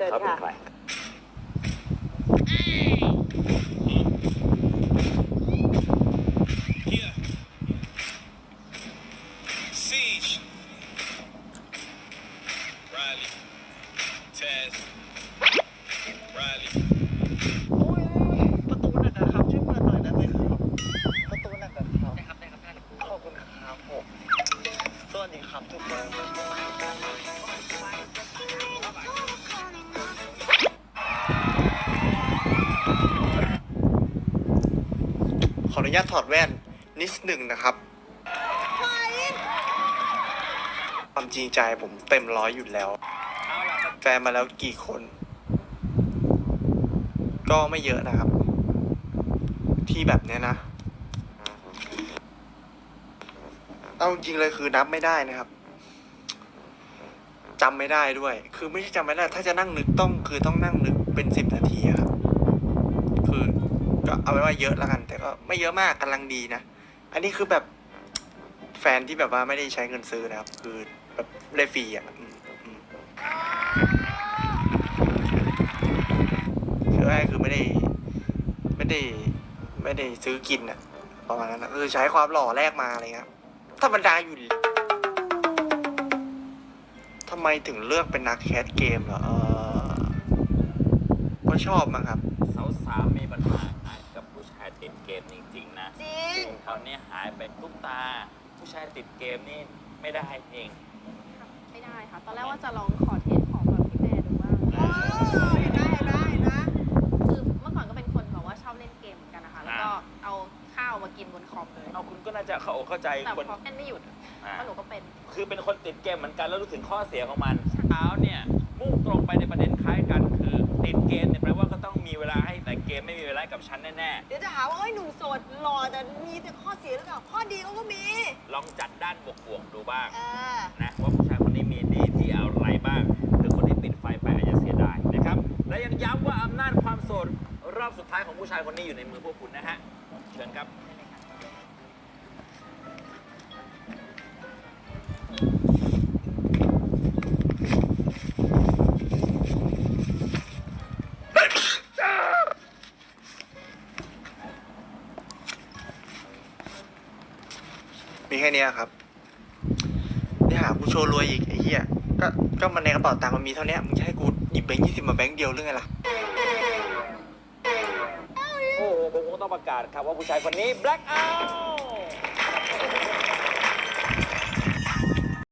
ชิญเขาเป็นค่ะ ใคร Here. Siege. Riley. Taz. Riley. โอ้ยประตูหนักอะครับช่วยเปิดหน่อยได้ไหมครับประตูหนักอะครับได้ครับได้ครับขอบคุณครับผมสวัสดีครับทุกคน ขออนุญาตถอดแว่นนิดหนึ่งนะครับ ความจริงใจผมเต็มร้อยอยู่แล้วเอาล่ะครับแฟนมาแล้วกี่คน ก็ไม่เยอะนะครับ ที่แบบเนี้ยนะเอาจริงเลยคือนับไม่ได้นะครับจำไม่ได้ด้วย คือไม่ใช่จำไม่ได้ ถ้าจะนั่งนึกต้องคือต้องนั่งนึกเป็นสิบนาทีครับ คือ ก็เอาไว้ว่าเยอะแล้วกัน แต่ก็ไม่เยอะมากกำลังดีนะ อันนี้คือแบบแฟนที่แบบว่าไม่ได้ใช้เงินซื้อนะครับ คือแบบได้ฟรีอะอือืมคือแรกคือไม่ได้ ไม่ได้ ไม่ได้ซื้อกินอะประมาณนั้นนะคือใช้ความหล่อแรกมาอะไรเงี้ยธรรมดาอยู่ดีทำไมถึงเลือกเป็นนักแคสเกมเหรอเออก็ชอบมั้งครับ สาวๆมีปัญหา ติดเกมจริงๆนะจริงตอนนี้หายไปทุกตา ผู้ชายติดเกมนี่ไม่ได้เองไม่ได้ค่ะ ตอนแรกว่าจะลองขอเทสของแบบพี่แม่ดูบ้างอ๋อเห็นได้เห็นได้นะ คือเมื่อก่อนก็เป็นคนแบบว่าชอบเล่นเกมเหมือนกันนะคะ แล้วก็เอาข้าวมากินบนคอมเลย เอาคุณก็น่าจะเข้าอกเข้าใจแต่คนพอเล่นไม่หยุดอ่าเพราะหนูก็เป็น คือเป็นคนติดเกมเหมือนกันแล้วรู้ถึงข้อเสียของมันเช้าเนี่ยมุ่งตรงไปในประเด็นคล้ายกัน เกมไม่มีเวลาให้กับฉันแน่เดี๋ยวจะหาว่าเอ้ยหนุ่มโสดหล่อแต่มีแต่ข้อเสียหรือเปล่าข้อดีเขาก็มีๆ ลองจัดด้านบวกๆดูบ้าง เออนะว่าผู้ชายคนนี้มีดีที่อะไรบ้างหรือคนที่ปิดไฟไปอาจจะเสียดายนะครับ และยังย้ำว่าอำนาจความโสดรอบสุดท้ายของผู้ชายคนนี้อยู่ในมือพวกคุณนะฮะ เชิญครับ มีแค่เนี้ยครับนี่หากูโชว์รวยอีกไอ้เหี้ยก็ก็มันในกระเป๋าตังค์มันมีเท่านี้มึงจะให้กูหยิบแบงค์ยี่สิบมาแบงค์เดียวหรือไงล่ะ โอ้โหผมคงต้องประกาศครับว่าผู้ชายคนนี้ black out